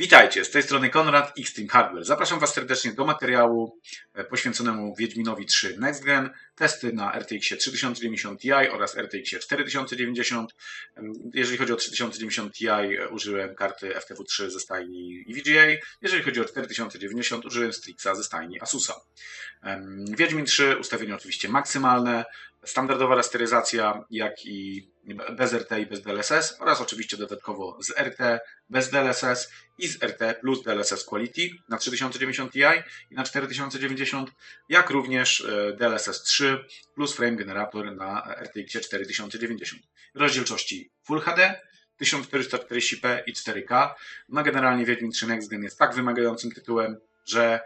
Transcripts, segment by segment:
Witajcie, z tej strony Konrad Xtreme Hardware. Zapraszam Was serdecznie do materiału e, poświęconemu Wiedźminowi 3 Next Gen, testy na RTX 3090 Ti oraz RTX 4090. Em, Jeżeli chodzi o 3090 Ti, e, użyłem karty FTW3 ze stajni EVGA. Jeżeli chodzi o 4090, użyłem Strixa ze stajni Asusa. Wiedźmin 3, ustawienie oczywiście maksymalne, standardowa rasteryzacja, jak i bez RT i bez DLSS oraz oczywiście dodatkowo z RT, bez DLSS i z RT plus DLSS Quality na 3090 Ti i na 4090, jak również e, DLSS 3 plus frame generator na RTX 4090. Rozdzielczości Full HD, 1440p i 4K. No generalnie Wiedźmin 3 Next Gen jest tak wymagającym tytułem, że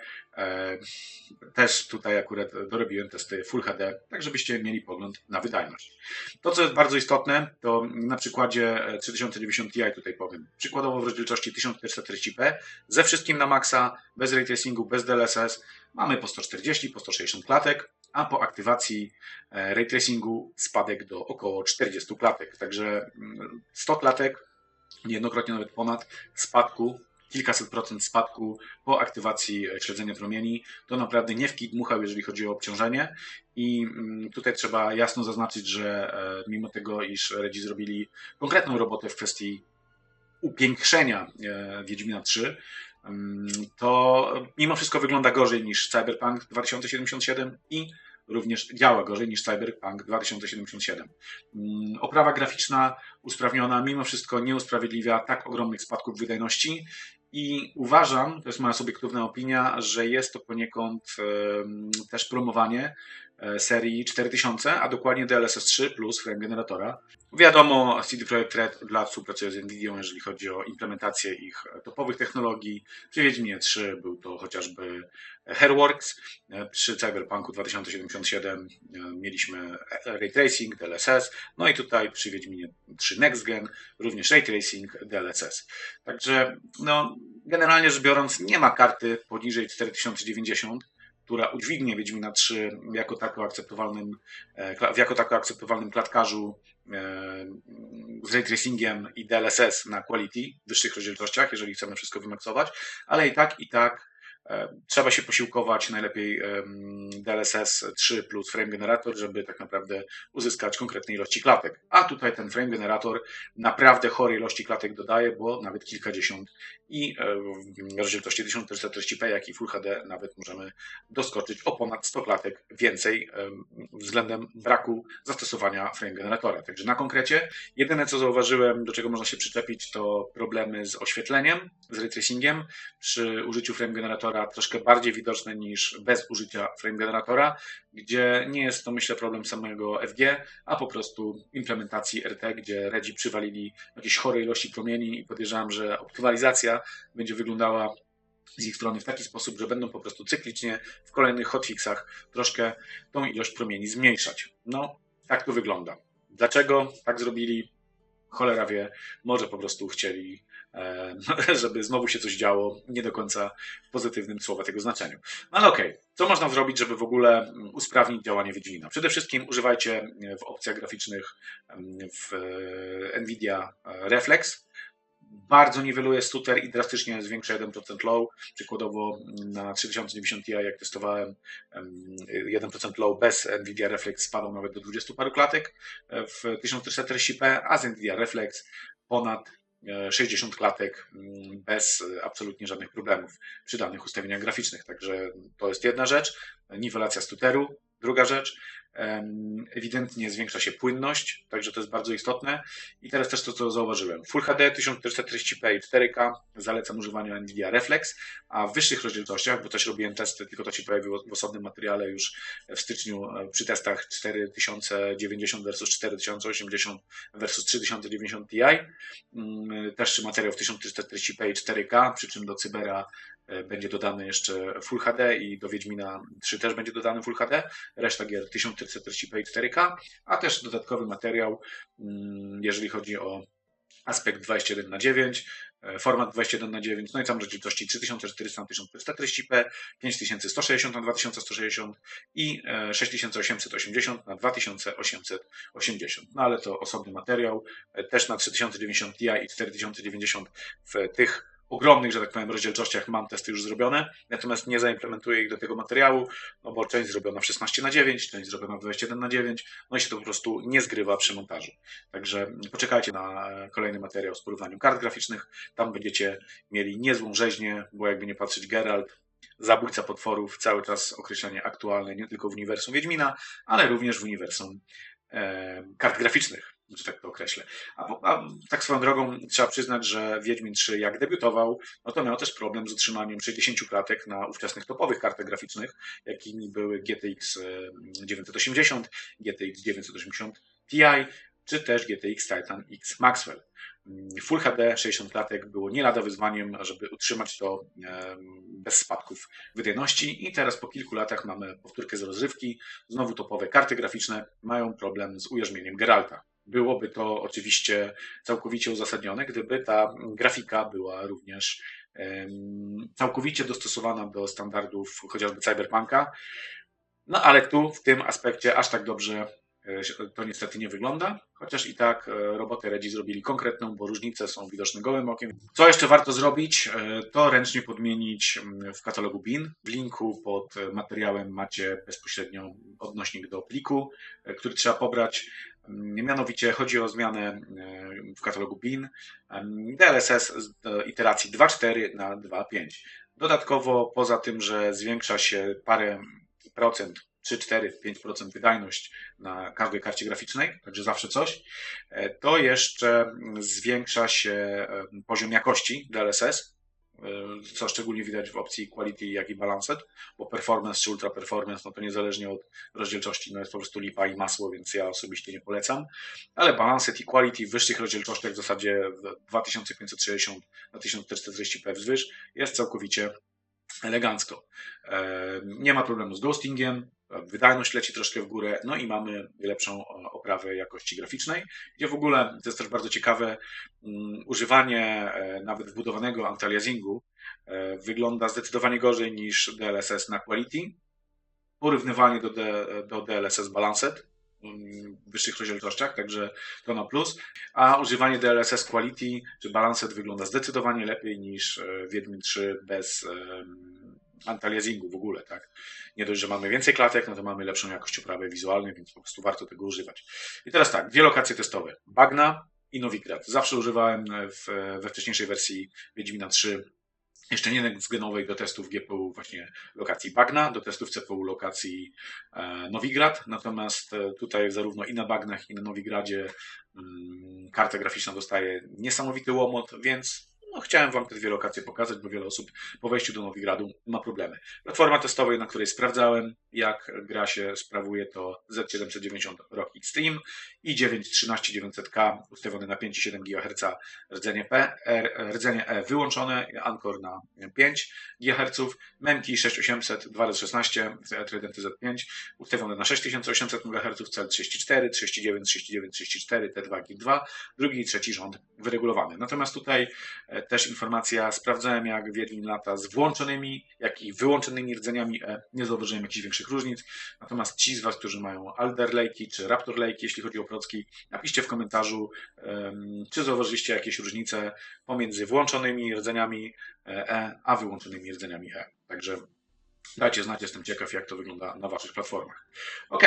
też tutaj akurat dorobiłem testy Full HD, tak żebyście mieli pogląd na wydajność. To, co jest bardzo istotne, to na przykładzie e, 3090 Ti tutaj powiem. Przykładowo w rozdzielczości 1440p, ze wszystkim na maksa, bez ray tracingu, bez DLSS, mamy po 140, po 160 klatek, a po aktywacji e, ray tracingu spadek do około 40 klatek. Także mm, 100 klatek, niejednokrotnie nawet ponad spadku kilkaset procent spadku po aktywacji e, śledzenia promieni. To naprawdę nie w kit dmuchał, jeżeli chodzi o obciążenie. I mm, tutaj trzeba jasno zaznaczyć, że e, mimo tego, iż Redzi zrobili konkretną robotę w kwestii upiększenia e, Wiedźmina 3, mm, to mimo wszystko wygląda gorzej niż Cyberpunk 2077 i również działa gorzej niż Cyberpunk 2077. Mm, Oprawa graficzna usprawniona mimo wszystko nie usprawiedliwia tak ogromnych spadków wydajności i uważam, to jest moja subiektywna opinia, że jest to poniekąd też promowanie serii 4000, a dokładnie DLSS 3 plus frame generatora. Wiadomo, CD Projekt Red od lat współpracuje z Nvidią, jeżeli chodzi o implementację ich topowych technologii. Przy Wiedźminie 3 był to chociażby Hairworks, e, przy Cyberpunku 2077 e, mieliśmy Ray Tracing, DLSS, no i tutaj przy Wiedźminie 3 Next Gen również Ray Tracing, DLSS. Także no, generalnie rzecz biorąc nie ma karty poniżej 4090, która udźwignie Wiedźmina 3 jako tako akceptowalnym, e, w jako tako akceptowalnym klatkarzu e, z ray tracingiem i DLSS na quality w wyższych rozdzielczościach, jeżeli chcemy wszystko wymaksować, ale i tak, i tak e, trzeba się posiłkować najlepiej DLSS 3 plus frame generator, żeby tak naprawdę uzyskać konkretne ilości klatek. A tutaj ten frame generator naprawdę chore ilości klatek dodaje, bo nawet kilkadziesiąt i e, w rozdzielczości 1440p, jak i Full HD nawet możemy doskoczyć o ponad 100 klatek więcej em, względem braku zastosowania frame generatora. Także na konkrecie jedyne co zauważyłem, do czego można się przyczepić, to problemy z oświetleniem, z ray tracingiem. Przy użyciu frame generatora troszkę bardziej widoczne niż bez użycia frame generatora, gdzie nie jest to myślę problem samego FG, a po prostu implementacji RT, gdzie Redzi przywalili jakieś chore ilości promieni i podejrzewam, że optymalizacja będzie wyglądała z ich strony w taki sposób, że będą po prostu cyklicznie w kolejnych hotfixach troszkę tą ilość promieni zmniejszać. No, tak to wygląda. Dlaczego tak zrobili? Cholera wie, może po prostu chcieli, e, żeby znowu się coś działo, nie do końca w pozytywnym słowa tego znaczeniu. No ale okej, co można zrobić, żeby w ogóle mm, usprawnić działanie Wiedźmina? Przede wszystkim używajcie e, w opcjach graficznych em, w e, NVIDIA Reflex, bardzo niweluje stuter i drastycznie zwiększa 1% low. Przykładowo na 3090 Ti, jak testowałem, em, 1% low bez Nvidia Reflex spadał nawet do 20 paru klatek e, w 1440p, a z Nvidia Reflex ponad e, 60 klatek mm, bez e, absolutnie żadnych problemów przy danych ustawieniach graficznych. Także to jest jedna rzecz. Niwelacja stuteru. Druga rzecz, ewidentnie zwiększa się płynność, także to jest bardzo istotne. I teraz też to, co zauważyłem. Full HD 1440p i 4K zalecam używania NVIDIA Reflex, a w wyższych rozdzielczościach, bo też robiłem testy, tylko to się pojawiło w osobnym materiale już w styczniu e, przy testach 4090 versus 4080 versus 3090 Ti. Mm, Też materiał w 1440p i 4K, przy czym do Cybera będzie dodany jeszcze Full HD i do Wiedźmina 3 też będzie dodany Full HD. Reszta gier 1440p i 4K, a też dodatkowy materiał, mm, jeżeli chodzi o aspekt 21 na 9 e, format 21 na 9 no i tam rozdzielczości 3400 na 1440p, 5160 na 2160 i e, 6880 na 2880. No ale to osobny materiał, e, też na 3090 Ti i 4090 w tych ogromnych, że tak powiem, rozdzielczościach mam testy już zrobione, natomiast nie zaimplementuję ich do tego materiału, no bo część zrobiona w 16 na 9, część zrobiona w 21 na 9, no i się to po prostu nie zgrywa przy montażu. Także poczekajcie na kolejny materiał z porównaniem kart graficznych, tam będziecie mieli niezłą rzeźnię, bo jakby nie patrzeć Geralt, zabójca potworów, cały czas określenie aktualne nie tylko w uniwersum Wiedźmina, ale również w uniwersum e, kart graficznych że tak to określę. A, a, tak swoją drogą trzeba przyznać, że Wiedźmin 3 jak debiutował, no to miał też problem z utrzymaniem 60 klatek na ówczesnych topowych kartach graficznych, jakimi były GTX 980, GTX 980 Ti, czy też GTX Titan X Maxwell. Full HD 60 klatek było nie lada wyzwaniem, żeby utrzymać to bez spadków wydajności i teraz po kilku latach mamy powtórkę z rozrywki, znowu topowe karty graficzne mają problem z ujarzmieniem Geralta byłoby to oczywiście całkowicie uzasadnione, gdyby ta grafika była również całkowicie dostosowana do standardów chociażby cyberpunka. No ale tu w tym aspekcie aż tak dobrze to niestety nie wygląda, chociaż i tak e, robotę Redzi zrobili konkretną, bo różnice są widoczne gołym okiem. Co jeszcze warto zrobić, e, to ręcznie podmienić w katalogu BIN. W linku pod materiałem macie bezpośrednio odnośnik do pliku, który trzeba pobrać. Mianowicie chodzi o zmianę e, w katalogu BIN DLSS z iteracji 2.4 na 2.5. Dodatkowo, poza tym, że zwiększa się parę procent 3, 4, 5% wydajność na każdej karcie graficznej, także zawsze coś, e, to jeszcze zwiększa się poziom jakości DLSS E, co szczególnie widać w opcji Quality, jak i Balanced, bo Performance czy Ultra Performance, no to niezależnie od rozdzielczości, no jest po prostu lipa i masło, więc ja osobiście nie polecam, ale Balanced i Quality w wyższych rozdzielczościach w zasadzie 2560 na 1440p wzwyż jest całkowicie elegancko. E, nie ma problemu z ghostingiem, wydajność leci troszkę w górę, no i mamy lepszą oprawę jakości graficznej, gdzie w ogóle, to jest też bardzo ciekawe, mm, używanie e, nawet wbudowanego anti-aliasingu e, wygląda zdecydowanie gorzej niż DLSS na Quality. Porównywanie do, do DLSS Balanced mm, w wyższych rozdzielczościach, także to na plus. A używanie DLSS Quality czy Balanced wygląda zdecydowanie lepiej niż e, Wiedźmin 3 bez antaliasingu w ogóle, tak? Nie dość, że mamy więcej klatek, no to mamy lepszą jakość oprawy wizualnej, więc po prostu warto tego używać. I teraz tak, dwie lokacje testowe. Bagna i Nowigrad. Zawsze używałem w, we wcześniejszej wersji Wiedźmina 3 jeszcze nie next-genowej do testów GPU właśnie lokacji Bagna, do testów CPU lokacji e, Nowigrad, natomiast e, tutaj zarówno i na Bagnach i na Nowigradzie mm, karta graficzna dostaje niesamowity łomot, więc no, chciałem Wam te dwie lokacje pokazać, bo wiele osób po wejściu do Nowigradu ma problemy. Platforma testowa, na której sprawdzałem, jak gra się sprawuje, to Z790 ROG Extreme i 913-900K ustawiony na 5,7 GHz rdzenie, P, R, rdzenie E wyłączone, Anchor na 5 GHz, Memki 6800 2.16 Trident Z5 ustawione na 6800 MHz, CL34, 39, 39, 34, T2, G2, drugi i trzeci rząd wyregulowany. Natomiast tutaj e, też informacja, sprawdzałem jak Wiedźmin lata z włączonymi, jak i wyłączonymi rdzeniami E. Nie zauważyłem jakichś większych różnic. Natomiast ci z Was, którzy mają Alder Lake'i czy Raptor Lake'i, jeśli chodzi o procki, napiszcie w komentarzu, czy zauważyliście jakieś różnice pomiędzy włączonymi rdzeniami E, a wyłączonymi rdzeniami E. Także Dajcie znać, jestem ciekaw, jak to wygląda na Waszych platformach. Ok,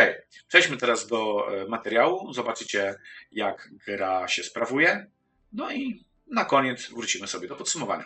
przejdźmy teraz do e, materiału. Zobaczycie, jak gra się sprawuje. No i na koniec wrócimy sobie do podsumowania.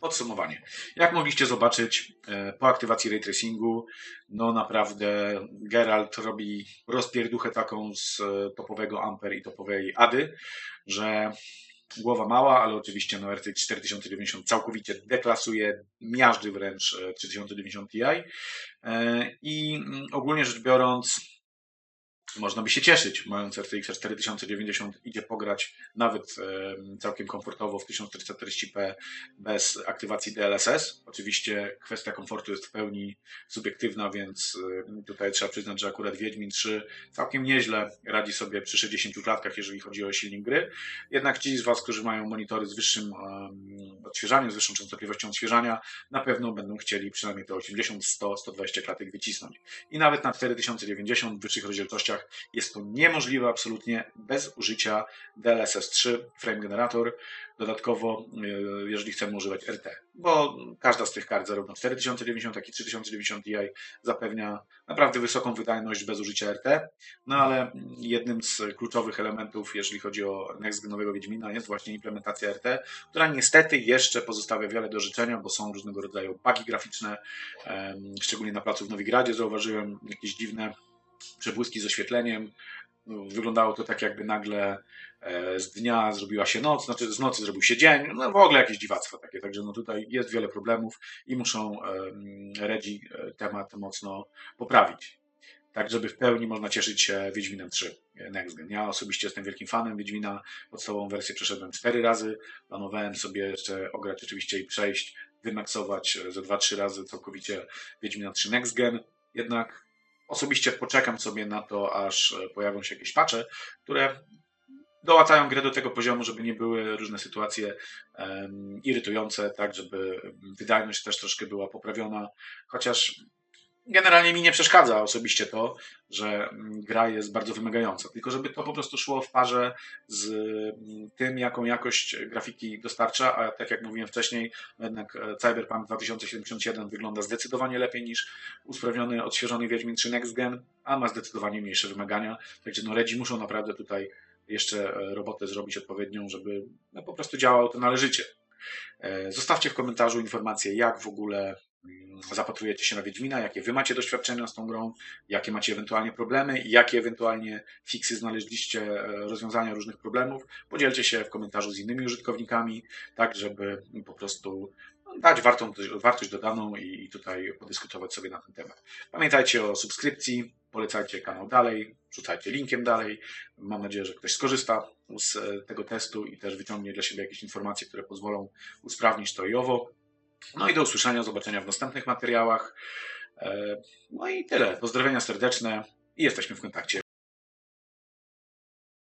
Podsumowanie. Jak mogliście zobaczyć e, po aktywacji ray tracingu, no naprawdę Geralt robi rozpierduchę taką z e, topowego Ampere i topowej Ady, że głowa mała, ale oczywiście no RTX 4090 całkowicie deklasuje, miażdży wręcz e, 3090 Ti E, i mm, ogólnie rzecz biorąc można by się cieszyć, mając RTX 4090 idzie pograć nawet e, całkiem komfortowo w 1440p bez aktywacji DLSS. Oczywiście kwestia komfortu jest w pełni subiektywna, więc e, tutaj trzeba przyznać, że akurat Wiedźmin 3 całkiem nieźle radzi sobie przy 60 klatkach, jeżeli chodzi o silnik gry. Jednak ci z Was, którzy mają monitory z wyższym em, odświeżaniem, z wyższą częstotliwością odświeżania, na pewno będą chcieli przynajmniej te 80, 100, 120 klatek wycisnąć. I nawet na 4090 w wyższych rozdzielczościach jest to niemożliwe absolutnie bez użycia DLSS 3 Frame Generator. Dodatkowo, e, jeżeli chcemy używać RT, bo każda z tych kart, zarówno 4090, jak i 3090 Ti, zapewnia naprawdę wysoką wydajność bez użycia RT. No ale jednym z kluczowych elementów, jeżeli chodzi o next genowego Wiedźmina, jest właśnie implementacja RT, która niestety jeszcze pozostawia wiele do życzenia, bo są różnego rodzaju bugi graficzne, szczególnie na placu w Nowigradzie zauważyłem jakieś dziwne przebłyski z oświetleniem. No, Wyglądało to tak, jakby nagle e, z dnia zrobiła się noc, znaczy z nocy zrobił się dzień. No w ogóle jakieś dziwactwo takie. Także no tutaj jest wiele problemów i muszą Redzi e, temat mocno poprawić. Tak, żeby w pełni można cieszyć się Wiedźminem 3 Next Gen. Ja osobiście jestem wielkim fanem Wiedźmina. Podstawową wersję przeszedłem cztery razy. Planowałem sobie jeszcze ograć oczywiście i przejść, wymaksować e, ze 2-3 razy całkowicie Wiedźmina 3 Next Gen. Jednak Osobiście poczekam sobie na to, aż e, pojawią się jakieś patche, które dołacają grę do tego poziomu, żeby nie były różne sytuacje em, irytujące, tak, żeby wydajność też troszkę była poprawiona. Chociaż generalnie mi nie przeszkadza osobiście to, że mm, gra jest bardzo wymagająca, tylko żeby to po prostu szło w parze z mm, tym, jaką jakość grafiki dostarcza, a tak jak mówiłem wcześniej, jednak e, Cyberpunk 2077 wygląda zdecydowanie lepiej niż usprawniony, odświeżony Wiedźmin 3 Next Gen, a ma zdecydowanie mniejsze wymagania, także no Redzi muszą naprawdę tutaj jeszcze e, robotę zrobić odpowiednią, żeby no, po prostu działało to należycie. E, Zostawcie w komentarzu informację, jak w ogóle zapatrujecie się na Wiedźmina, jakie wy macie doświadczenia z tą grą, jakie macie ewentualnie problemy i jakie ewentualnie fiksy znaleźliście, e, rozwiązania różnych problemów. Podzielcie się w komentarzu z innymi użytkownikami, tak żeby po prostu no, dać wartą, wartość dodaną i tutaj podyskutować sobie na ten temat. Pamiętajcie o subskrypcji, polecajcie kanał dalej, rzucajcie linkiem dalej. Mam nadzieję, że ktoś skorzysta z e, tego testu i też wyciągnie dla siebie jakieś informacje, które pozwolą usprawnić to i owo. No i do usłyszenia, zobaczenia w następnych materiałach. E, No i tyle. Pozdrowienia serdeczne i jesteśmy w kontakcie.